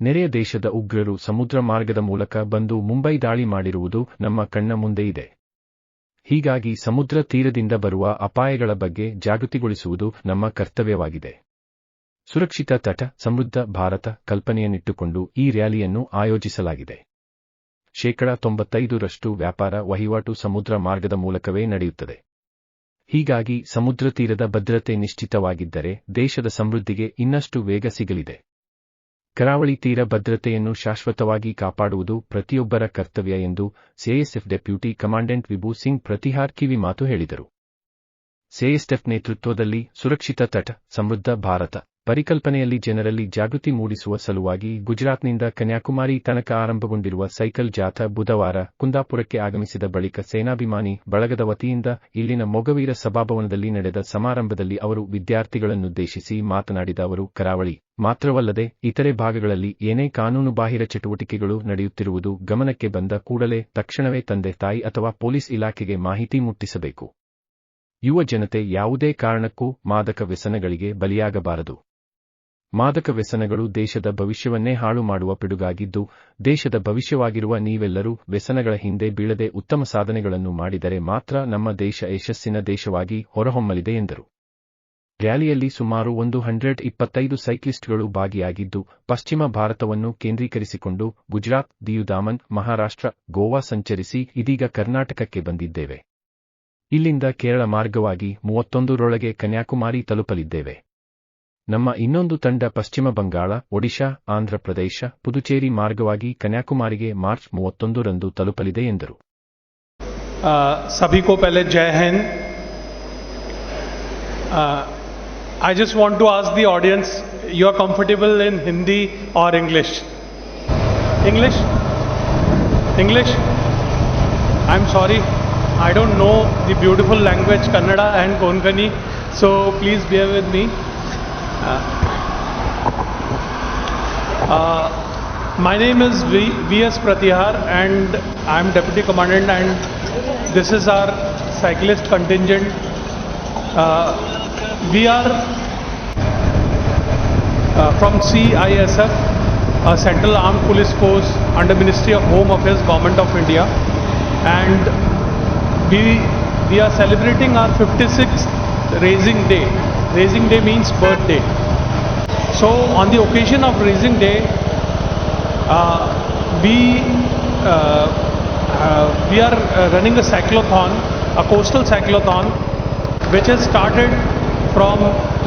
ನೆರೆಯ ದೇಶದ ಉಗ್ರರು ಸಮುದ್ರ ಮಾರ್ಗದ ಮೂಲಕ ಬಂದು ಮುಂಬೈ ದಾಳಿ ಮಾಡಿರುವುದು ನಮ್ಮ ಕಣ್ಣ ಮುಂದೆ ಇದೆ. ಹೀಗಾಗಿ ಸಮುದ್ರ ತೀರದಿಂದ ಬರುವ ಅಪಾಯಗಳ ಬಗ್ಗೆ ಜಾಗೃತಿಗೊಳಿಸುವುದು ನಮ್ಮ ಕರ್ತವ್ಯವಾಗಿದೆ. ಸುರಕ್ಷಿತ ತಟ, ಸಮೃದ್ಧ ಭಾರತ ಕಲ್ಪನೆಯನ್ನಿಟ್ಟುಕೊಂಡು ಈ ರ್ಯಾಲಿಯನ್ನು ಆಯೋಜಿಸಲಾಗಿದೆ. ಶೇಕಡ ತೊಂಬತ್ತೈದರಷ್ಟು ವ್ಯಾಪಾರ ವಹಿವಾಟು ಸಮುದ್ರ ಮಾರ್ಗದ ಮೂಲಕವೇ ನಡೆಯುತ್ತದೆ. ಹೀಗಾಗಿ ಸಮುದ್ರ ತೀರದ ಭದ್ರತೆ ನಿಶ್ಚಿತವಾಗಿದ್ದರೆ ದೇಶದ ಸಮೃದ್ಧಿಗೆ ಇನ್ನಷ್ಟು ವೇಗ ಸಿಗಲಿದೆ. ಕರಾವಳಿ ತೀರ ಭದ್ರತೆಯನ್ನು ಶಾಶ್ವತವಾಗಿ ಕಾಪಾಡುವುದು ಪ್ರತಿಯೊಬ್ಬರ ಕರ್ತವ್ಯ ಎಂದು CISF deputy commandant Vibhu Singh Pratihar ಕಿವಿ ಮಾತು ಹೇಳಿದರು. ಸಿಎಸ್ಎಫ್ ನೇತೃತ್ವದಲ್ಲಿ ಸುರಕ್ಷಿತ ತಟ, ಸಮೃದ್ಧ ಭಾರತ. ಪರಿಕಲ್ಪನೆಯಲ್ಲಿ ಜನರಲ್ಲಿ ಜಾಗೃತಿ ಮೂಡಿಸುವ ಸಲುವಾಗಿ ಗುಜರಾತ್ನಿಂದ ಕನ್ಯಾಕುಮಾರಿ ತನಕ ಆರಂಭಗೊಂಡಿರುವ ಸೈಕಲ್ ಜಾಥಾ ಬುಧವಾರ ಕುಂದಾಪುರಕ್ಕೆ ಆಗಮಿಸಿದ ಬಳಿಕ ಸೇನಾಭಿಮಾನಿ ಬಳಗದ ವತಿಯಿಂದ ಇಲ್ಲಿನ ಮೊಗವೀರ ಸಭಾಭವನದಲ್ಲಿ ನಡೆದ ಸಮಾರಂಭದಲ್ಲಿ ಅವರು ವಿದ್ಯಾರ್ಥಿಗಳನ್ನುದ್ದೇಶಿಸಿ ಮಾತನಾಡಿದ ಅವರು, ಕರಾವಳಿ ಮಾತ್ರವಲ್ಲದೆ ಇತರೆ ಭಾಗಗಳಲ್ಲಿ ಏನೇ ಕಾನೂನುಬಾಹಿರ ಚಟುವಟಿಕೆಗಳು ನಡೆಯುತ್ತಿರುವುದು ಗಮನಕ್ಕೆ ಬಂದ ಕೂಡಲೇ ತಕ್ಷಣವೇ ತಂದೆ ತಾಯಿ ಅಥವಾ ಪೊಲೀಸ್ ಇಲಾಖೆಗೆ ಮಾಹಿತಿ ಮುಟ್ಟಿಸಬೇಕು. ಯುವ ಜನತೆ ಯಾವುದೇ ಕಾರಣಕ್ಕೂ ಮಾದಕ ವ್ಯಸನಗಳಿಗೆ ಬಲಿಯಾಗಬಾರದು. ಮಾದಕ ವ್ಯಸನಗಳು ದೇಶದ ಭವಿಷ್ಯವನ್ನೇ ಹಾಳು ಮಾಡುವ ಪಿಡುಗಾಗಿದ್ದು, ದೇಶದ ಭವಿಷ್ಯವಾಗಿರುವ ನೀವೆಲ್ಲರೂ ವ್ಯಸನಗಳ ಹಿಂದೆ ಬೀಳದೆ ಉತ್ತಮ ಸಾಧನೆಗಳನ್ನು ಮಾಡಿದರೆ ಮಾತ್ರ ನಮ್ಮ ದೇಶ ಯಶಸ್ಸಿನ ದೇಶವಾಗಿ ಹೊರಹೊಮ್ಮಲಿದೆ ಎಂದರು. ರ್ಯಾಲಿಯಲ್ಲಿ ಸುಮಾರು ಒಂದು ಹಂಡ್ರೆಡ್ ಇಪ್ಪತ್ತೈದು ಸೈಕ್ಲಿಸ್ಟ್ಗಳು ಭಾಗಿಯಾಗಿದ್ದು, ಪಶ್ಚಿಮ ಭಾರತವನ್ನು ಕೇಂದ್ರೀಕರಿಸಿಕೊಂಡು ಗುಜರಾತ್, ದಿಯುದಾಮನ್, ಮಹಾರಾಷ್ಟ್ರ, ಗೋವಾ ಸಂಚರಿಸಿ ಇದೀಗ ಕರ್ನಾಟಕಕ್ಕೆ ಬಂದಿದ್ದೇವೆ. ಇಲ್ಲಿಂದ ಕೇರಳ ಮಾರ್ಗವಾಗಿ ಮೂವತ್ತೊಂದರೊಳಗೆ ಕನ್ಯಾಕುಮಾರಿ ತಲುಪಲಿದ್ದೇವೆ ನಮ್ಮ ಇನ್ನೊಂದು ತಂಡ ಪಶ್ಚಿಮ ಬಂಗಾಳ ಒಡಿಶಾ ಆಂಧ್ರಪ್ರದೇಶ ಪುದುಚೇರಿ ಮಾರ್ಗವಾಗಿ ಕನ್ಯಾಕುಮಾರಿಗೆ ಮಾರ್ಚ್ ಮೂವತ್ತೊಂದರಂದು ತಲುಪಲಿದೆ ಎಂದರು सभी को पहले Jai Hind I just want to ask the audience you are comfortable in Hindi और English English English I am sorry I don't know the beautiful language Kannada and Konkani, so please bear with me. Uh, uh, my name is v, V.S. Pratihar and I'm Deputy Commandant and this is our cyclist contingent. Uh, we are uh, from CISF, a Central Armed Police Force under Ministry of Home Affairs, Government of India and we we are celebrating our 56th raising day. Raising day means birthday. So on the occasion of raising day uh, we uh, uh, we are uh, running a cyclothon a coastal cyclothon which has started from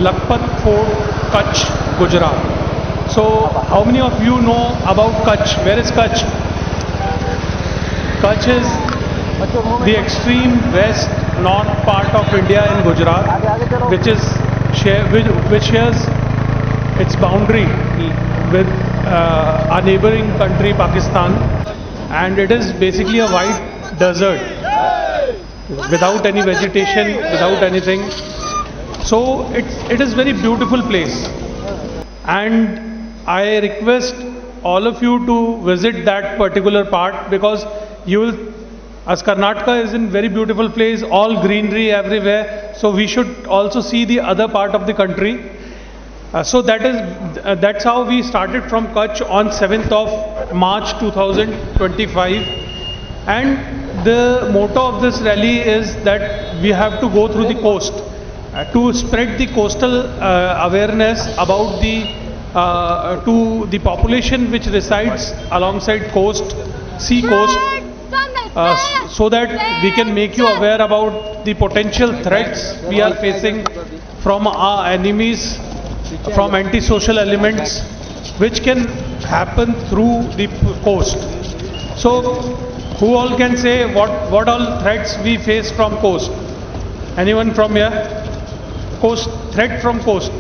Lakpat Fort Kutch Gujarat. So how many of you know about Kutch? Where is Kutch? Kutch is the extreme west north part of India in Gujarat, which is share, which, which shares its boundary with uh, our neighboring country Pakistan, and it is basically a white desert without any vegetation, without anything. So it, it is very beautiful place, and I request all of you to visit that particular part because you will as Karnataka is in very beautiful place, all greenery everywhere, so we should also see the other part of the country. Uh, so that is uh, that's how we started from Kutch on 7th of March 2025, and the motto of this rally is that we have to go through the coast uh, to spread the coastal uh, awareness about the uh, to the population which resides alongside coast, sea coast uh, so that we can make you aware about the potential threats we are facing from our enemies, from antisocial elements, which can happen through the coast. So, who all can say what, what all threats we face from coast? Anyone from here? Coast, threat from coast.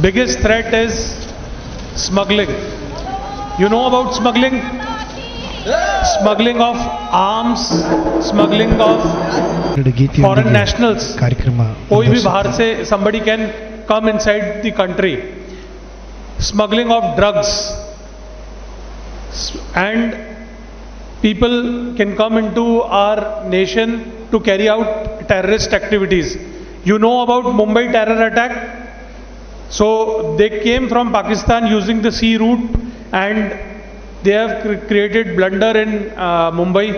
Biggest threat is smuggling. You know about smuggling? Smuggling of arms, smuggling of foreign nationals. somebody can come inside the country. Smuggling of drugs. And people can come into our nation to carry out terrorist activities. You know about Mumbai terror attack? So they came from Pakistan using the sea route and they have cr- created blunder in uh, Mumbai.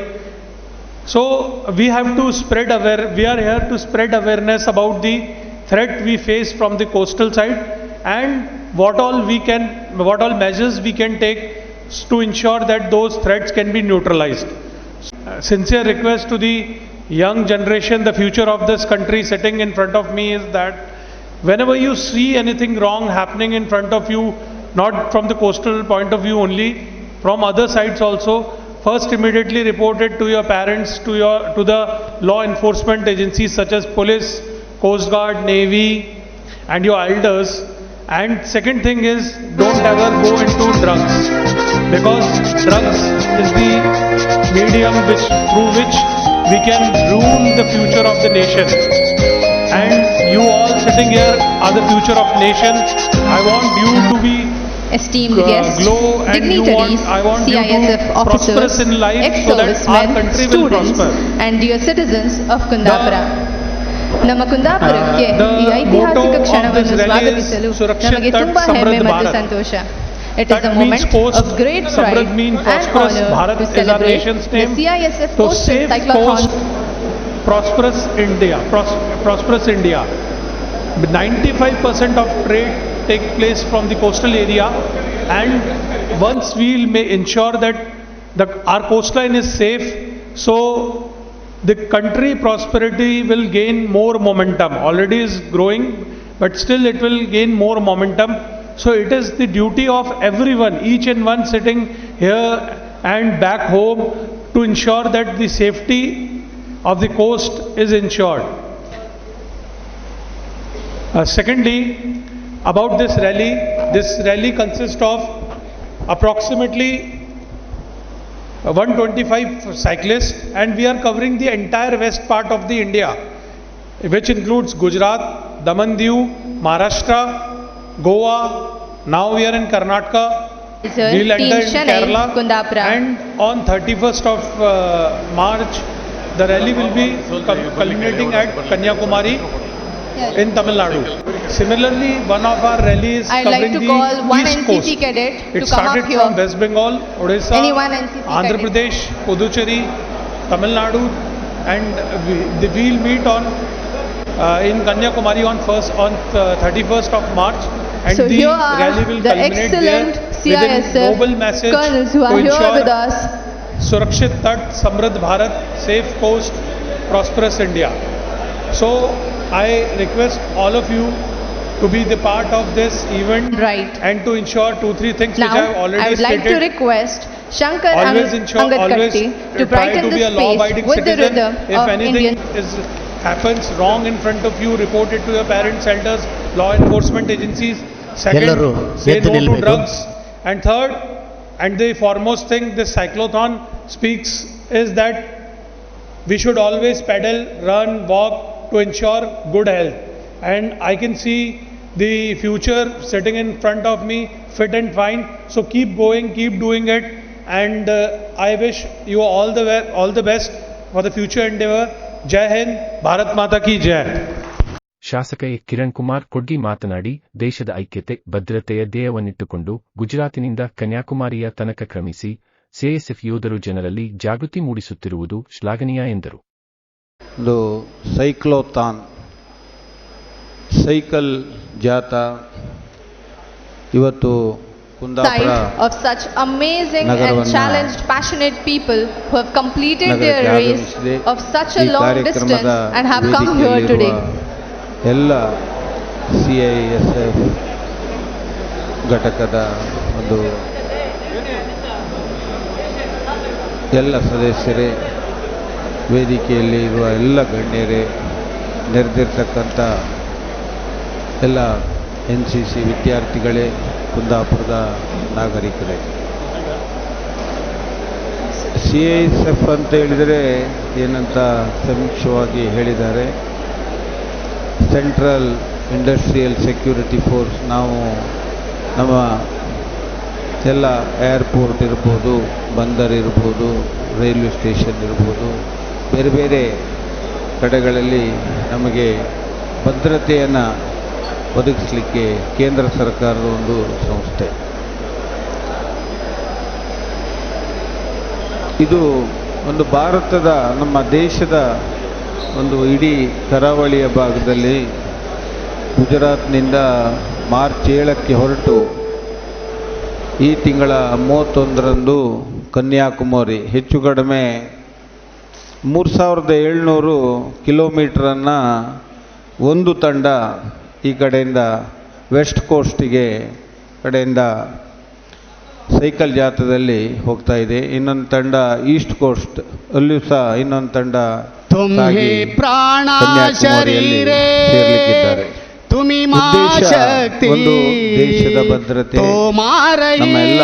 So we have to spread aware, we are here to spread awareness about the threat we face from the coastal side and what all we can, what all measures we can take to ensure that those threats can be neutralized. Uh, Sincere request to the young generation, the future of this country sitting in front of me is that whenever you see anything wrong happening in front of you, not from the coastal point of view only, from other sides also, first immediately report it to your parents, to your, to the law enforcement agencies such as police, coast guard, navy, and your elders. And second thing is, don't ever go into drugs, because drugs is the medium which, through which we can ruin the future of the nation And you all sitting here are the future of nation. I want you to be esteemed uh, guests, glow and you dignitaries, want- I want you to CISF officers, prosperous in life so that our ex-servicemen, country will students, prosper. and dear citizens of Kundapura. ನಮ್ಮ ಕುಂದಾಪುರಕ್ಕೆ Uh, the ಈ ಐತಿಹಾಸಿಕ motto of ಕ್ಷಣವನ್ನು this rally is ಸ್ವಾಗತಿಸಲು ಸುರಕ್ಷಿತ ನಮಗೆ ತುಂಬಾ ಹೆಮ್ಮೆ ಸಮೃದ್ಧ ಮತ್ತು ಭಾರತ್. ಸಂತೋಷ it is That uh means moment coast, of great Samruddh pride mean and prosperous. Honour Bharat to is our celebrate nation's the name. CISF To coastal save cyclotron coast, prosperous India, pros- prosperous India. 95% of trade take place from the coastal area and once we'll may ensure that the, our coastline is safe, so the country prosperity will gain more momentum. Already is growing, but still it will gain more momentum. So it is the duty of everyone, each and one sitting here and back home to ensure that the safety of the coast is ensured. Uh, secondly, about this rally, this rally consists of approximately uh, 125 cyclists and we are covering the entire west part of the India, which includes Gujarat, Daman Diu, Maharashtra, Goa, now we are in Karnataka, Sir, we'll enter Team in Chennai, Kerala Kundapura. and on 31st of uh, March, the rally will be culminating at Kanyakumari in Tamil Nadu. Similarly, one of our rallies I'd like to the call one East NCC Coast. cadet to It to come started up here. from West Bengal, Odisha, Andhra? Pradesh, Puducherry, Tamil Nadu, and we, the, we'll meet on uh, in Kanyakumari on first on uh, 31st of March, and So the here are rally will the culminate there excellent with a noble CISF message colonels who are here ensure with us. Surakshit Tat, Samriddh Bharat, Safe Coast, Prosperous India. So I request all of you to be the part of this event right. and to ensure two, three things now, which I have already stated. I would like to request Shankar always Ang ensure, always to brighten to the space with citizen. the rhythm if of anything Indian. Is, happens wrong in front of you, report it to your parents, elders, law enforcement agencies. Second, say no to drugs. And third, and the foremost thing this cyclothon speaks is that we should always pedal, run, walk, to ensure good health. And I can see the future sitting in front of me, fit and fine. So keep going, keep doing it. And uh, I wish you all the all the best for the future endeavor. Jai Hind, Bharat Mata ki Jai. ಶಾಸಕ A Kiran Kumar Kodgi ಮಾತನಾಡಿ ದೇಶದ ಐಕ್ಯತೆ ಭದ್ರತೆಯ ಧ್ಯೇಯವನ್ನಿಟ್ಟುಕೊಂಡು ಗುಜರಾತಿನಿಂದ ಕನ್ಯಾಕುಮಾರಿಯ ತನಕ ಕ್ರಮಿಸಿ ಸಿಎಸ್ಎಫ್ ಯೋಧರು ಜನರಲ್ಲಿ ಜಾಗೃತಿ ಮೂಡಿಸುತ್ತಿರುವುದು ಶ್ಲಾಘನೀಯ ಎಂದರು ಒಂದು ಸೈಕ್ಲೋಥಾನ್ ಸೈಕಲ್ ಜಾತ ಇವತ್ತು Kundapura of such amazing and challenged, passionate people who have completed their race of such a long distance and have come here today. ಎಲ್ಲ ಸಿ ಐ ಎಸ್ ಎಫ್ ಘಟಕದ ಒಂದು ಎಲ್ಲ ಸದಸ್ಯರೇ ವೇದಿಕೆಯಲ್ಲಿ ಇರುವ ಎಲ್ಲ ಗಣ್ಯರೇ, ನೆರೆದಿರ್ತಕ್ಕಂಥ ಎಲ್ಲ ಎನ್ ಸಿ ಸಿ ವಿದ್ಯಾರ್ಥಿಗಳೇ, ಕುಂದಾಪುರದ ನಾಗರಿಕರೇ. ಸಿ ಎಸ್ ಎಫ್ ಅಂತ ಹೇಳಿದರೆ ಏನಂತ ಸಮೀಕ್ಷವಾಗಿ ಹೇಳಿದ್ದಾರೆ. ಸೆಂಟ್ರಲ್ ಇಂಡಸ್ಟ್ರಿಯಲ್ ಸೆಕ್ಯೂರಿಟಿ ಫೋರ್ಸ್, ನಾವು ನಮ್ಮ ಎಲ್ಲ ಏರ್ಪೋರ್ಟ್ ಇರ್ಬೋದು, ಬಂದರ್ ಇರ್ಬೋದು, ರೈಲ್ವೆ ಸ್ಟೇಷನ್ ಇರ್ಬೋದು ಬೇರೆ ಬೇರೆ ಕಡೆಗಳಲ್ಲಿ ನಮಗೆ ಭದ್ರತೆಯನ್ನು ಒದಗಿಸಲಿಕ್ಕೆ ಕೇಂದ್ರ ಸರ್ಕಾರದ ಒಂದು ಸಂಸ್ಥೆ. ಇದು ಒಂದು ಭಾರತದ ನಮ್ಮ ದೇಶದ ಒಂದು ಇಡೀ ಕರಾವಳಿಯ ಭಾಗದಲ್ಲಿ ಗುಜರಾತ್ನಿಂದ ಮಾರ್ಚ್ ಏಳಕ್ಕೆ ಹೊರಟು ಈ ತಿಂಗಳ ಮೂವತ್ತೊಂದರಂದು ಕನ್ಯಾಕುಮಾರಿ, ಹೆಚ್ಚು ಕಡಿಮೆ ಮೂರು ಸಾವಿರದ ಏಳ್ನೂರು ಕಿಲೋಮೀಟ್ರನ್ನು ಒಂದು ತಂಡ ಈ ಕಡೆಯಿಂದ ವೆಸ್ಟ್ ಕೋಸ್ಟಿಗೆ ಕಡೆಯಿಂದ ಸೈಕಲ್ ಜಾಥದಲ್ಲಿ ಹೋಗ್ತಾ ಇದೆ. ಇನ್ನೊಂದು ತಂಡ ಈಸ್ಟ್ ಕೋಸ್ಟ್ ಅಲ್ಲಿಯೂ ಸಹ ಇನ್ನೊಂದು ತಂಡ ಪ್ರಾಣ ಸೇರ್ಲಿಕ್ಕಿದ್ದಾರೆ. ತುಮಿ ಮಾಶಕ್ತಿ ದೇಶದ ಭದ್ರತೆ ನಮ್ಮೆಲ್ಲ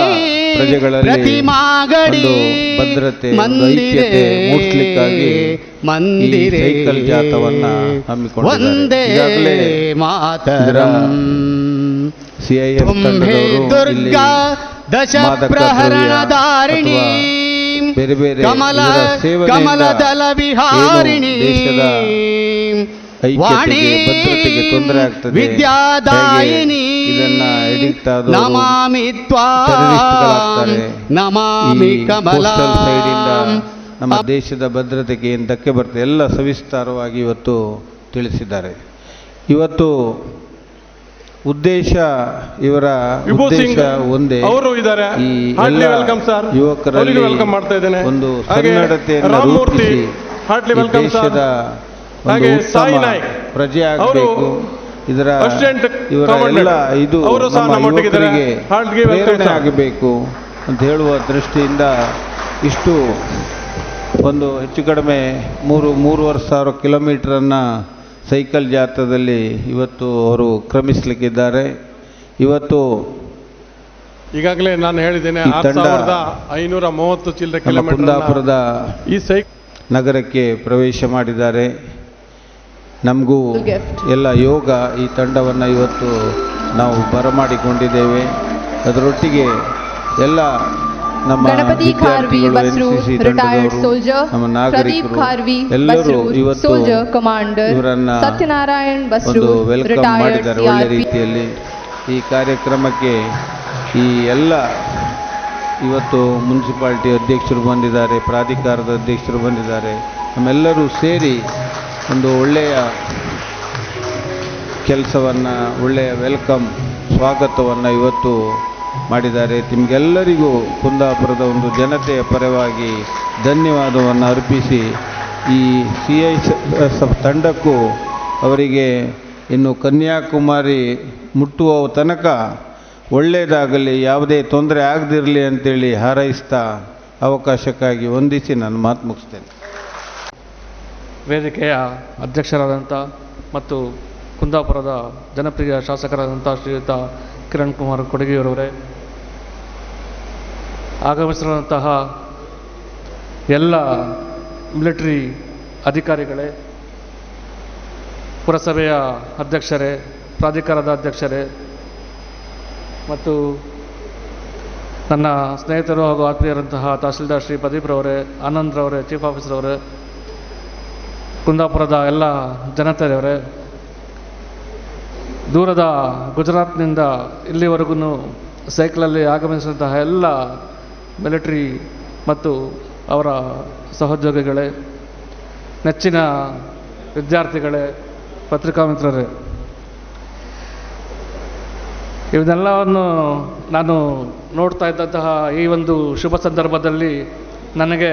ಪ್ರಜೆಗಳಲ್ಲಿ ಒಂದು ಭದ್ರತೆ ಮಂದಿರೆ ಮೂಡಿಸ್ಲಿಕ್ಕಾಗಿ ಮಂದಿರೆ ಜಾತವನ್ನ ಜಾಥವನ್ನ ಮಾತರ. ಈಗಾಗಲೇ ದುರ್ಗಾ ದಶ ಪ್ರಹರಣಧಾರಿಣಿ ಬೇರೆ ಬೇರೆ ಕಮಲ ಕಮಲದಲ ವಿಹಾರಿಣಿ. ದೇಶದ ವಾಣಿ ಭದ್ರತೆಗೆ ತೊಂದರೆ ಆಗ್ತದೆ, ವಿದ್ಯಾದಾಯಿನಿ ಇದನ್ನ ನಮಾಮಿ. ನಮಾಮಿ ಕಮಲ. ನಮ್ಮ ದೇಶದ ಭದ್ರತೆಗೆ ಏನು ಧಕ್ಕೆ ಬರ್ತದೆ ಎಲ್ಲ ಸವಿಸ್ತಾರವಾಗಿ ಇವತ್ತು ತಿಳಿಸಿದ್ದಾರೆ. ಇವತ್ತು ಉದ್ದೇಶ ಇವರ ಉದ್ದೇಶ ಒಂದೇ. ಅವರು ಇದ್ದಾರೆ. ಈ ವೆಲ್ಕಮ್ ಸರ್ ಯುವಕರಲ್ಲಿ ವೆಲ್ಕಮ್ ಮಾಡ್ತಾ ಇದ್ದೇನೆ. ಒಂದು ರಾಮಮೂರ್ತಿ ರೂಪಿಸಿ ವೆಲ್ಕಮ್ ಸರ್ ದೇಶದ ಒಂದು ಹಾಗೆ ಸಾಯಿ ಪ್ರಜೆಯಾಗಬೇಕು. ಪ್ರಜೆ ಆಗಬೇಕು ಇದರ ಅಸಿಸ್ಟೆಂಟ್ ಇವರ ಎಲ್ಲ ಇದು ಪ್ರೇರಣೆ ಆಗಬೇಕು ಅಂತ ಹೇಳುವ ದೃಷ್ಟಿಯಿಂದ ಇಷ್ಟು ಒಂದು ಹೆಚ್ಚು ಕಡಿಮೆ ಮೂರು ಮೂರುವರೆ ಸಾವಿರ ಕಿಲೋಮೀಟ್ರನ್ನು ಸೈಕಲ್ ಜಾಥಾದಲ್ಲಿ ಇವತ್ತು ಅವರು ಕ್ರಮಿಸಲಿಕ್ಕಿದ್ದಾರೆ. ಇವತ್ತು ಈಗಾಗಲೇ ನಾನು ಹೇಳಿದ್ದೇನೆ ಐನೂರ ಮೂವತ್ತು ಚಿಲ್ಲರೆ ಕಿಲೋಮೀಟರ್ ಕುಂದಾಪುರದ ಈ ಸೈಕ್ ನಗರಕ್ಕೆ ಪ್ರವೇಶ ಮಾಡಿದ್ದಾರೆ. ನಮಗೂ ಎಲ್ಲ ಯೋಗ ಈ ತಂಡವನ್ನು ಇವತ್ತು ನಾವು ಬರಮಾಡಿಕೊಂಡಿದ್ದೇವೆ. ಅದರೊಟ್ಟಿಗೆ ಎಲ್ಲ ನಮ್ಮ ವಿದ್ಯಾರ್ಥಿಗಳು ತಂಡದವರು, ನಮ್ಮ ನಾಗರಿಕರು ಎಲ್ಲರೂ ಇವತ್ತು ಒಂದು ವೆಲ್ಕಮ್ ಮಾಡಿದ್ದಾರೆ. ಒಳ್ಳೆ ರೀತಿಯಲ್ಲಿ ಈ ಕಾರ್ಯಕ್ರಮಕ್ಕೆ ಈ ಎಲ್ಲ ಇವತ್ತು ಮುನ್ಸಿಪಾಲ್ಟಿ ಅಧ್ಯಕ್ಷರು ಬಂದಿದ್ದಾರೆ ಪ್ರಾಧಿಕಾರದ ಅಧ್ಯಕ್ಷರು ಬಂದಿದ್ದಾರೆ. ನಮ್ಮೆಲ್ಲರೂ ಸೇರಿ ಒಂದು ಒಳ್ಳೆಯ ಕೆಲಸವನ್ನು, ಒಳ್ಳೆಯ ವೆಲ್ಕಮ್, ಸ್ವಾಗತವನ್ನು ಇವತ್ತು ಮಾಡಿದ್ದಾರೆ. ನಿಮಗೆಲ್ಲರಿಗೂ ಕುಂದಾಪುರದ ಒಂದು ಜನತೆಯ ಪರವಾಗಿ ಧನ್ಯವಾದವನ್ನು ಅರ್ಪಿಸಿ, ಈ ಸಿ ಐ ತಂಡಕ್ಕೂ ಅವರಿಗೆ ಇನ್ನು ಕನ್ಯಾಕುಮಾರಿ ಮುಟ್ಟುವ ತನಕ ಒಳ್ಳೆಯದಾಗಲಿ, ಯಾವುದೇ ತೊಂದರೆ ಆಗದಿರಲಿ ಅಂತೇಳಿ ಹಾರೈಸ್ತಾ ಅವಕಾಶಕ್ಕಾಗಿ ವಂದಿಸಿ ನಾನು ಮಾತು ಮುಗಿಸ್ತೇನೆ. ವೇದಿಕೆಯ ಅಧ್ಯಕ್ಷರಾದಂಥ ಮತ್ತು ಕುಂದಾಪುರದ ಜನಪ್ರಿಯ ಶಾಸಕರಾದಂಥ ಶ್ರೀಯುತ ಕಿರಣ್ ಕುಮಾರ್ ಕೊಡಗಿಯವರವರೇ, ಆಗಮಿಸಿರುವಂತಹ ಎಲ್ಲ ಮಿಲಿಟರಿ ಅಧಿಕಾರಿಗಳೇ, ಪುರಸಭೆಯ ಅಧ್ಯಕ್ಷರೇ, ಪ್ರಾಧಿಕಾರದ ಅಧ್ಯಕ್ಷರೇ ಮತ್ತು ನನ್ನ ಸ್ನೇಹಿತರು ಹಾಗೂ ಆತ್ಮೀಯರಂತಹ ತಹಸೀಲ್ದಾರ್ ಶ್ರೀ ಪ್ರದೀಪ್ರವರೇ ಆನಂದ್ರವರೇ ಚೀಫ್ ಆಫೀಸರವರೇ ಕುಂದಾಪುರದ ಎಲ್ಲ ಜನತೆಯವರೇ, ದೂರದ ಗುಜರಾತ್ನಿಂದ ಇಲ್ಲಿವರೆಗೂ ಸೈಕಲಲ್ಲಿ ಆಗಮಿಸಿದಂತಹ ಎಲ್ಲ ಮಿಲಿಟ್ರಿ ಮತ್ತು ಅವರ ಸಹೋದ್ಯೋಗಿಗಳೇ, ನೆಚ್ಚಿನ ವಿದ್ಯಾರ್ಥಿಗಳೇ, ಪತ್ರಿಕಾ ಮಿತ್ರರೇ, ಇವನ್ನೆಲ್ಲವನ್ನು ನಾನು ನೋಡ್ತಾ ಇದ್ದಂತಹ ಈ ಒಂದು ಶುಭ ಸಂದರ್ಭದಲ್ಲಿ ನನಗೆ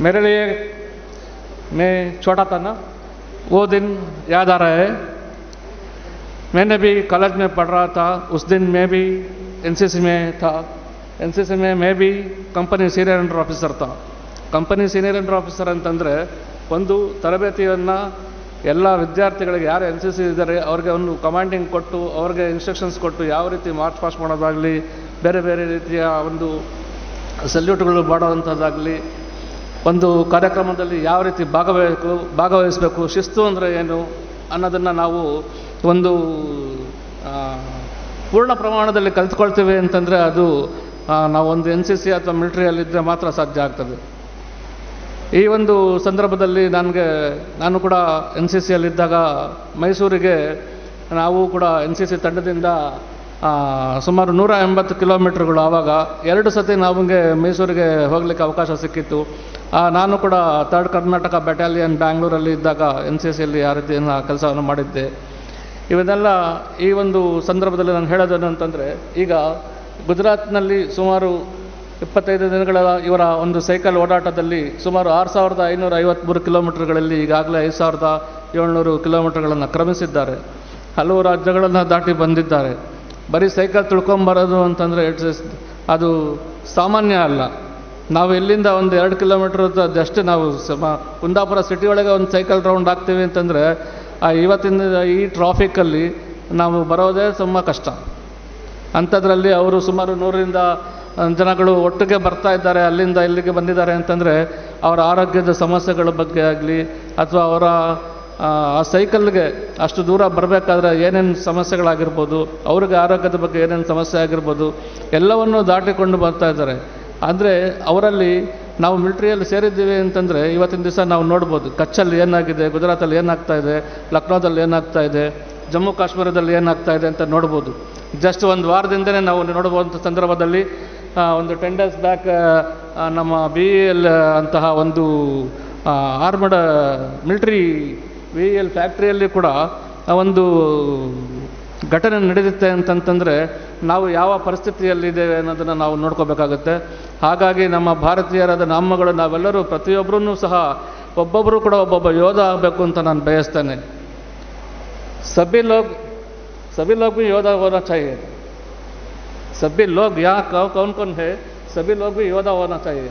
ಮೆರಳಿಯೇ मैं छोटा था ना वो दिन याद आ रहा है मैंने भी कॉलेज में पढ़ रहा था उस दिन मैं भी एनसीसी में था एनसीसी में मैं भी ಕಂಪನಿ ಸೀನಿಯರ್ ಅಂಡರ್ ಆಫೀಸರ್ था ಕಂಪನಿ ಸೀನಿಯರ್ ಅಂಡರ್ ಆಫೀಸರ್ ಅಂತಂದರೆ ಒಂದು ತರಬೇತಿಯನ್ನು ಎಲ್ಲ ವಿದ್ಯಾರ್ಥಿಗಳಿಗೆ ಯಾರು ಎನ್ ಸಿ ಸಿ ಇದ್ದಾರೆ ಅವ್ರಿಗೆ ಒಂದು ಕಮಾಂಡಿಂಗ್ ಕೊಟ್ಟು ಅವ್ರಿಗೆ ಇನ್ಸ್ಟ್ರಕ್ಷನ್ಸ್ ಕೊಟ್ಟು ಯಾವ ರೀತಿ ಮಾರ್ಚ್ ಪಾಸ್ಟ್ ಮಾಡೋದಾಗಲಿ ಬೇರೆ ಬೇರೆ ರೀತಿಯ ಒಂದು ಸಲ್ಯೂಟ್ಗಳು ಮಾಡೋವಂಥದ್ದಾಗಲಿ ಒಂದು ಕಾರ್ಯಕ್ರಮದಲ್ಲಿ ಯಾವ ರೀತಿ ಭಾಗವಹಿಸಬೇಕು ಭಾಗವಹಿಸಬೇಕು, ಶಿಸ್ತು ಅಂದರೆ ಏನು ಅನ್ನೋದನ್ನು ನಾವು ಒಂದು ಪೂರ್ಣ ಪ್ರಮಾಣದಲ್ಲಿ ಕಲಿತ್ಕೊಳ್ತೇವೆ ಅಂತಂದರೆ ಅದು ನಾವು ಒಂದು ಎನ್ ಸಿ ಸಿ ಅಥವಾ ಮಿಲಿಟ್ರಿಯಲ್ಲಿದ್ದರೆ ಮಾತ್ರ ಸಾಧ್ಯ ಆಗ್ತದೆ. ಈ ಒಂದು ಸಂದರ್ಭದಲ್ಲಿ ನನಗೆ, ನಾನು ಕೂಡ ಎನ್ ಸಿ ಸಿಯಲ್ಲಿದ್ದಾಗ ಮೈಸೂರಿಗೆ ನಾವು ಕೂಡ ಎನ್ ಸಿ ಸಿ ತಂಡದಿಂದ ಸುಮಾರು ನೂರ ಎಂಬತ್ತು ಕಿಲೋಮೀಟ್ರ್ಗಳು ಆವಾಗ ಎರಡು ಸತಿ ನಮಗೆ ಮೈಸೂರಿಗೆ ಹೋಗಲಿಕ್ಕೆ ಅವಕಾಶ ಸಿಕ್ಕಿತ್ತು. ನಾನು ಕೂಡ ಥರ್ಡ್ ಕರ್ನಾಟಕ ಬೆಟಾಲಿಯನ್ ಬ್ಯಾಂಗ್ಳೂರಲ್ಲಿ ಇದ್ದಾಗ ಎನ್ ಸಿ ಸಿಯಲ್ಲಿ ಆ ರೀತಿಯ ಕೆಲಸವನ್ನು ಮಾಡಿದ್ದೆ. ಇವನ್ನೆಲ್ಲ ಈ ಒಂದು ಸಂದರ್ಭದಲ್ಲಿ ನಾನು ಹೇಳೋದೇನು ಅಂತಂದರೆ, ಈಗ ಗುಜರಾತ್ನಲ್ಲಿ ಸುಮಾರು ಇಪ್ಪತ್ತೈದು ದಿನಗಳ ಇವರ ಒಂದು ಸೈಕಲ್ ಓಡಾಟದಲ್ಲಿ ಸುಮಾರು ಆರು ಸಾವಿರದ ಐನೂರ ಐವತ್ತ್ಮೂರು ಕಿಲೋಮೀಟ್ರ್ಗಳಲ್ಲಿ ಈಗಾಗಲೇ ಐದು ಸಾವಿರದ ಏಳ್ನೂರು ಕಿಲೋಮೀಟ್ರ್ಗಳನ್ನು ಕ್ರಮಿಸಿದ್ದಾರೆ. ಹಲವು ರಾಜ್ಯಗಳನ್ನು ದಾಟಿ ಬಂದಿದ್ದಾರೆ. ಬರೀ ಸೈಕಲ್ ತುಳ್ಕೊಂಬರೋದು ಅಂತಂದರೆ ಇಟ್ಸ್ ಅದು ಸಾಮಾನ್ಯ ಅಲ್ಲ. ನಾವು ಇಲ್ಲಿಂದ ಒಂದು ಎರಡು ಕಿಲೋಮೀಟ್ರ್ ಅದಷ್ಟೇ ನಾವು ಸಮ ಕುಂದಾಪುರ ಸಿಟಿ ಒಳಗೆ ಒಂದು ಸೈಕಲ್ ರೌಂಡ್ ಹಾಕ್ತೀವಿ ಅಂತಂದರೆ ಇವತ್ತಿನ ಈ ಟ್ರಾಫಿಕ್ಕಲ್ಲಿ ನಾವು ಬರೋದೇ ತುಂಬ ಕಷ್ಟ. ಅಂಥದ್ರಲ್ಲಿ ಅವರು ಸುಮಾರು ನೂರರಿಂದ ಜನಗಳು ಒಟ್ಟಿಗೆ ಬರ್ತಾ ಇದ್ದಾರೆ, ಅಲ್ಲಿಂದ ಇಲ್ಲಿಗೆ ಬಂದಿದ್ದಾರೆ ಅಂತಂದರೆ, ಅವರ ಆರೋಗ್ಯದ ಸಮಸ್ಯೆಗಳ ಬಗ್ಗೆ ಆಗಲಿ, ಅಥವಾ ಅವರ ಆ, ಸೈಕಲ್ಗೆ ಅಷ್ಟು ದೂರ ಬರಬೇಕಾದ್ರೆ ಏನೇನು ಸಮಸ್ಯೆಗಳಾಗಿರ್ಬೋದು ಅವ್ರಿಗೆ ಆರೋಗ್ಯದ ಬಗ್ಗೆ ಏನೇನು ಸಮಸ್ಯೆ ಆಗಿರ್ಬೋದು ಎಲ್ಲವನ್ನೂ ದಾಟಿಕೊಂಡು ಬರ್ತಾ ಇದ್ದಾರೆ. ಅಂದರೆ ಅವರಲ್ಲಿ ನಾವು ಮಿಲ್ಟ್ರಿಯಲ್ಲಿ ಸೇರಿದ್ದೀವಿ ಅಂತಂದರೆ ಇವತ್ತಿನ ದಿವಸ ನಾವು ನೋಡ್ಬೋದು ಕಚ್ಚಲ್ಲಿ ಏನಾಗಿದೆ ಗುಜರಾತಲ್ಲಿ ಏನಾಗ್ತಾ ಇದೆ ಲಕ್ನೋದಲ್ಲಿ ಏನಾಗ್ತಾ ಇದೆ ಜಮ್ಮು ಕಾಶ್ಮೀರದಲ್ಲಿ ಏನಾಗ್ತಾ ಇದೆ ಅಂತ ನೋಡ್ಬೋದು. ಜಸ್ಟ್ ಒಂದು ವಾರದಿಂದನೇ ನಾವು ನೋಡುವಂಥ ಸಂದರ್ಭದಲ್ಲಿ ಒಂದು ಟೆನ್ ಡೇಸ್ ಬ್ಯಾಕ್ ನಮ್ಮ ಬಿ ಎಲ್ ಅಂತಹ ಒಂದು ಆರ್ಮಡ ಮಿಲ್ಟ್ರಿ ವಿ ಎಲ್ ಫ್ಯಾಕ್ಟ್ರಿಯಲ್ಲಿ ಕೂಡ ಆ ಒಂದು ಘಟನೆ ನಡೆಯುತ್ತೆ ಅಂತಂತಂದರೆ ನಾವು ಯಾವ ಪರಿಸ್ಥಿತಿಯಲ್ಲಿದ್ದೇವೆ ಅನ್ನೋದನ್ನು ನಾವು ನೋಡ್ಕೋಬೇಕಾಗುತ್ತೆ ಹಾಗಾಗಿ ನಮ್ಮ ಭಾರತೀಯರಾದ ನಾಮಗಳು ನಾವೆಲ್ಲರೂ ಪ್ರತಿಯೊಬ್ಬರೂ ಸಹ ಒಬ್ಬೊಬ್ಬರು ಕೂಡ ಒಬ್ಬೊಬ್ಬ ಯೋಧ ಆಗಬೇಕು ಅಂತ ನಾನು ಬಯಸ್ತೇನೆ सभी लोग सभी लोग भी योद्धा होना चाहिए सभी लोग यहाँ कौ- कौन कौन है सभी लोग भी योद्धा होना चाहिए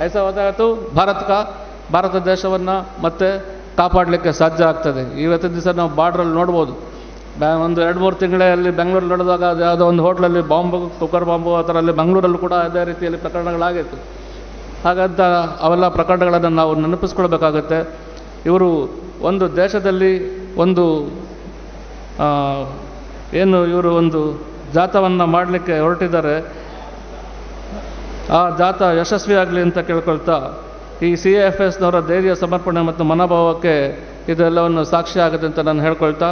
ऐसा होता है तो ಭಾರತ का ಭಾರತ ದೇಶವನ್ನು ಮತ್ತೆ ಕಾಪಾಡಲಿಕ್ಕೆ ಸಾಧ್ಯ ಆಗ್ತದೆ. ಇವತ್ತಿನ ದಿವಸ ನಾವು ಬಾರ್ಡ್ರಲ್ಲಿ ನೋಡ್ಬೋದು. ಬ್ಯಾ ಒಂದು ಎರಡು, ಮೂರು ತಿಂಗಳಲ್ಲಿ ಬೆಂಗಳೂರಲ್ಲಿ ನಡೆದಾಗ ಅದು ಯಾವುದೋ ಒಂದು ಹೋಟ್ಲಲ್ಲಿ ಬಾಂಬು, ಕುಕ್ಕರ್ ಬಾಂಬು ಆ ಥರ ಅಲ್ಲಿ ಬೆಂಗಳೂರಲ್ಲೂ ಕೂಡ ಅದೇ ರೀತಿಯಲ್ಲಿ ಪ್ರಕರಣಗಳಾಗಿತ್ತು. ಹಾಗಂತ ಅವೆಲ್ಲ ಪ್ರಕರಣಗಳನ್ನು ನಾವು ನೆನಪಿಸ್ಕೊಳ್ಬೇಕಾಗತ್ತೆ. ಇವರು ಒಂದು ದೇಶದಲ್ಲಿ ಒಂದು ಏನು ಇವರು ಒಂದು ಜಾತವನ್ನು ಮಾಡಲಿಕ್ಕೆ ಹೊರಟಿದ್ದಾರೆ. ಆ ಜಾಥ ಯಶಸ್ವಿಯಾಗಲಿ ಅಂತ ಕೇಳ್ಕೊಳ್ತಾ ಈ ಸಿ ಎಫ್ ಎಸ್ನವರ ಧೈರ್ಯ, ಸಮರ್ಪಣೆ ಮತ್ತು ಮನೋಭಾವಕ್ಕೆ ಇದೆಲ್ಲವನ್ನು ಸಾಕ್ಷಿ ಆಗುತ್ತೆ ಅಂತ ನಾನು ಹೇಳ್ಕೊಳ್ತಾ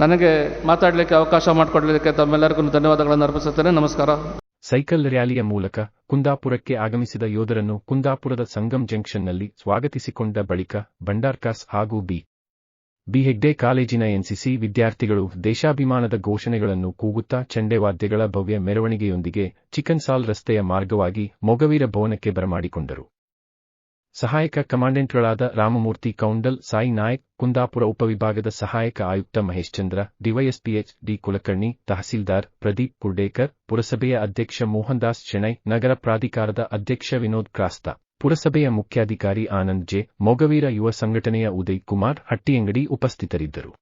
ನನಗೆ ಮಾತಾಡಲಿಕ್ಕೆ ಅವಕಾಶ ಮಾಡಿಕೊಡ್ಲಿಕ್ಕೆ ತಮ್ಮೆಲ್ಲರಿಗೂ ಧನ್ಯವಾದಗಳನ್ನು ಅರ್ಪಿಸುತ್ತೇನೆ. ನಮಸ್ಕಾರ. ಸೈಕಲ್ ರ್ಯಾಲಿಯ ಮೂಲಕ ಕುಂದಾಪುರಕ್ಕೆ ಆಗಮಿಸಿದ ಯೋಧರನ್ನು ಕುಂದಾಪುರದ ಸಂಗಮ್ ಜಂಕ್ಷನ್ನಲ್ಲಿ ಸ್ವಾಗತಿಸಿಕೊಂಡ ಬಳಿಕ ಭಂಡಾರ್ಕಾಸ್ ಹಾಗೂ ಬಿ. ಬಿ. ಹೆಗ್ಡೆ ಕಾಲೇಜಿನ ಎನ್ಸಿಸಿ ವಿದ್ಯಾರ್ಥಿಗಳು ದೇಶಾಭಿಮಾನದ ಘೋಷಣೆಗಳನ್ನು ಕೂಗುತ್ತಾ ಚಂಡೆವಾದ್ಯಗಳ ಭವ್ಯ ಮೆರವಣಿಗೆಯೊಂದಿಗೆ ಚಿಕನ್ಸಾಲ್ ರಸ್ತೆಯ ಮಾರ್ಗವಾಗಿ ಮೊಗವೀರ ಭವನಕ್ಕೆ ಬರಮಾಡಿಕೊಂಡರು. ಸಹಾಯಕ ಕಮಾಂಡೆಂಟ್ಗಳಾದ ರಾಮಮೂರ್ತಿ, ಕೌಂಡಲ್ ಸಾಯಿ ನಾಯಕ್, ಕುಂದಾಪುರ ಉಪವಿಭಾಗದ ಸಹಾಯಕ ಆಯುಕ್ತ Mahesh Chandra DYSP H D Kulkarni, tahsildar Pradeep Kurdekar, ಪುರಸಭೆಯ ಅಧ್ಯಕ್ಷ ಮೋಹನ್ದಾಸ್ ಶೆಣೈ, ನಗರ ಪ್ರಾಧಿಕಾರದ ಅಧ್ಯಕ್ಷ ವಿನೋದ್ ಕ್ರಾಸ್ತ, ಪುರಸಭೆಯ ಮುಖ್ಯಾಧಿಕಾರಿ ಆನಂದ್ ಜೆ, ಮೊಗವೀರ ಯುವ ಸಂಘಟನೆಯ ಉದಯ್ ಕುಮಾರ್ ಹಟ್ಟಿಯಂಗಡಿ ಉಪಸ್ಥಿತರಿದ್ದರು.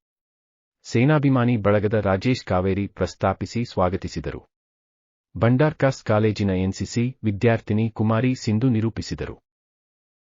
ಸೇನಾಭಿಮಾನಿ ಬಳಗದ ರಾಜೇಶ್ ಕಾವೇರಿ ಪ್ರಸ್ತಾಪಿಸಿ ಸ್ವಾಗತಿಸಿದರು. ಬಂಡಾರ್ಕಾಸ್ ಕಾಲೇಜಿನ ಎನ್ಸಿಸಿ ವಿದ್ಯಾರ್ಥಿನಿ ಕುಮಾರಿ ಸಿಂಧು ನಿರೂಪಿಸಿದರು.